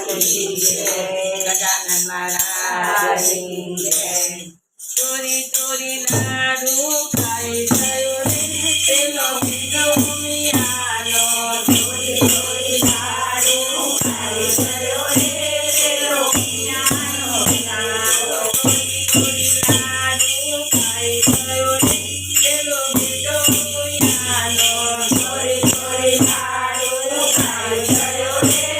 ગજાનન મહારાજ ચોરી ચોરી નાડુ ખાઈ ગયો રે પેલો બીજો ઉમિયાનો ચોરી ચોરી નાડુ ખાઈ ગયો રે પેલો ઉમિયાનો ચોરી ચોરી નાડુ ખાઈ ગયો રે પેલો બીજો ઉમિયાનો ચોરી ચોરી નાડુ ખાઈ ગયો રે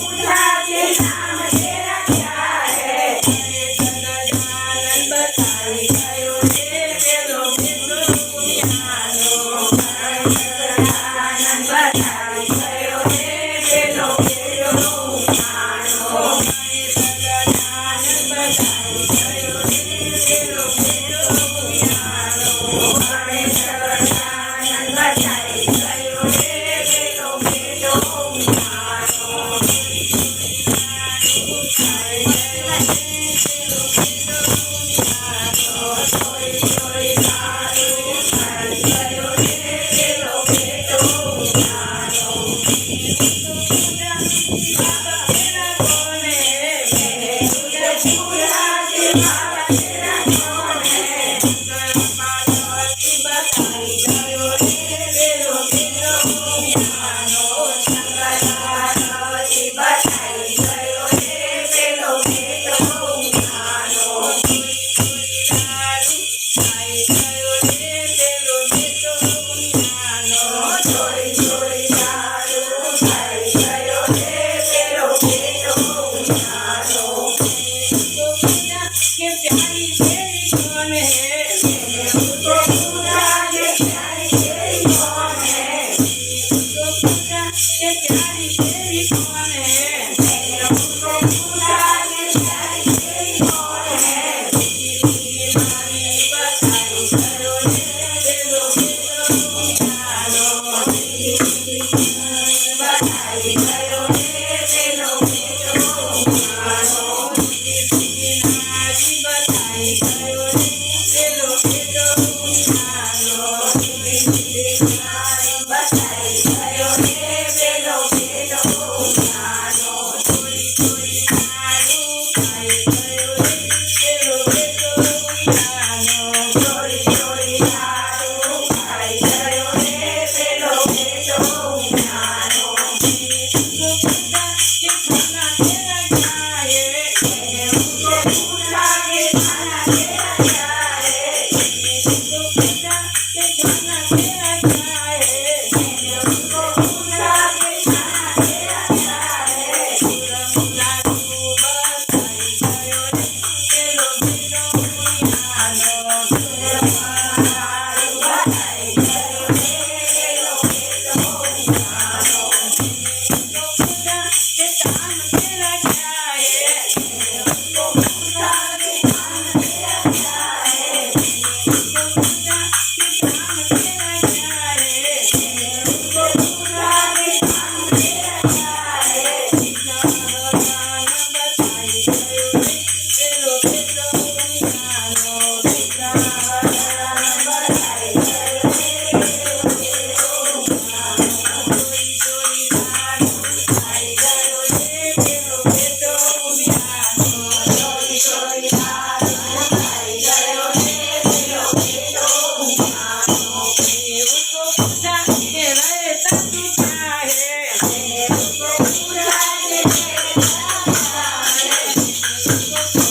but I yeah, yeah. Música